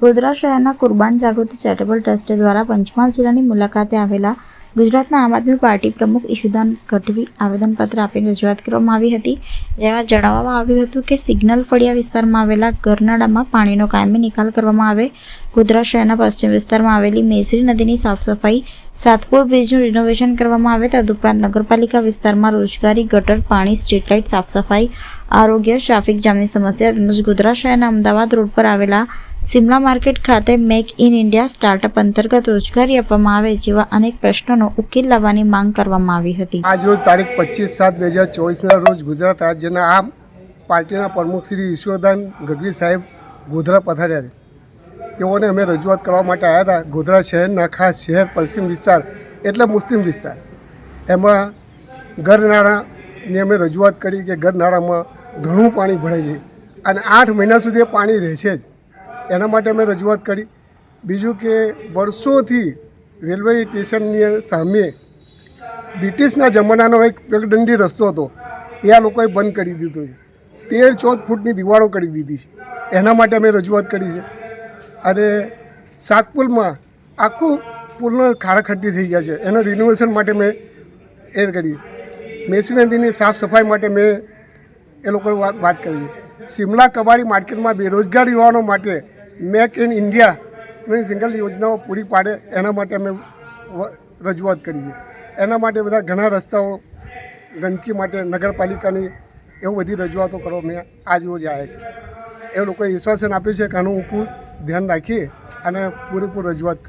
ગોધરા શહેરના કુરબાન જાગૃતિ charitable trust દ્વારા પંચમહાલ જિલ્લાની મુલાકાતે આવેલા ગુજરાતના આમ આદમી પાર્ટી પ્રમુખ ઈશુદાન ગઢવી આવેદનપત્ર આપીને રજૂઆત કરવામાં આવી હતી, જેમાં જણાવવામાં આવ્યું હતું કે સિગ્નલ ફળિયા વિસ્તારમાં આવેલા ગરનાળામાં પાણીનો કાયમી નિકાલ કરવામાં આવે. ગોધરા શહેરના પશ્ચિમ વિસ્તારમાં આવેલી મેસરી નદીની સાફ સફાઈ સાતપુર બ્રિજનું રિનોવેશન કરવામાં આવે. તદુપરાંત નગરપાલિકા વિસ્તારમાં રોજગારી, ગટર, પાણી સ્ટ્રીટ લાઇટ સાફ સફાઈ આરોગ્ય ટ્રાફિક જામની સમસ્યા તેમજ ગોધરા શહેરના અમદાવાદ રોડ પર આવેલા સિમલા માર્કેટ ખાતે મેક ઇન ઇન્ડિયા સ્ટાર્ટઅપ અંતર્ગત રોજગારી આપવામાં આવે જેવા અનેક પ્રશ્નોનો ઉકેલ લાવવાની માંગ કરવામાં આવી હતી. આજ રોજ તારીખ પચીસ સાત બે હજાર ચોવીસના રોજ ગુજરાત રાજ્યના આમ પાર્ટીના પ્રમુખ શ્રી ઈશ્વરદાન ગઢવી સાહેબ ગોધરા પધાર્યા છે. તેઓને અમે રજૂઆત કરવા માટે આવ્યા હતા ગોધરા શહેરના ખાસ શહેર પશ્ચિમ વિસ્તાર એટલે મુસ્લિમ વિસ્તાર. એમાં ગરનાળાની અમે રજૂઆત કરી કે ગરનાળામાં ઘણું પાણી ભરાય છે. અને આઠ મહિના સુધી એ પાણી રહેશે જ. એના માટે અમે રજૂઆત કરી. બીજું કે વર્ષોથી રેલવે સ્ટેશનની સામે બ્રિટિશના જમાનાનો એક દંડી રસ્તો હતો. એ આ લોકોએ બંધ કરી દીધો છે. તેર ચૌદ ફૂટની દિવાળો કરી દીધી છે. એના માટે અમે રજૂઆત કરી છે. અને સાતપુલમાં આખું પુલનો ખાડાખડ્ડી થઈ ગયા છે. એના રિનોવેશન માટે મેં એર કરી. મેસી નદીની સાફ સફાઈ માટે મેં એ લોકોએ વાત કરી છે. શિમલા કબાડી માર્કેટમાં બેરોજગાર યુવાનો માટે મેક ઇન ઇન્ડિયાની સિંગલ યોજનાઓ પૂરી પાડે એના માટે અમે રજૂઆત કરી છે એના માટે બધા ઘણા રસ્તાઓ ગંદકી માટે નગરપાલિકાની એવું બધી રજૂઆતો કરવા મેં આજ રોજ આવ્યા છે એ લોકોએ વિશ્વાસન આપ્યું છે કે આનું પૂરું ધ્યાન રાખીએ અને પૂરેપૂર રજૂઆત કરી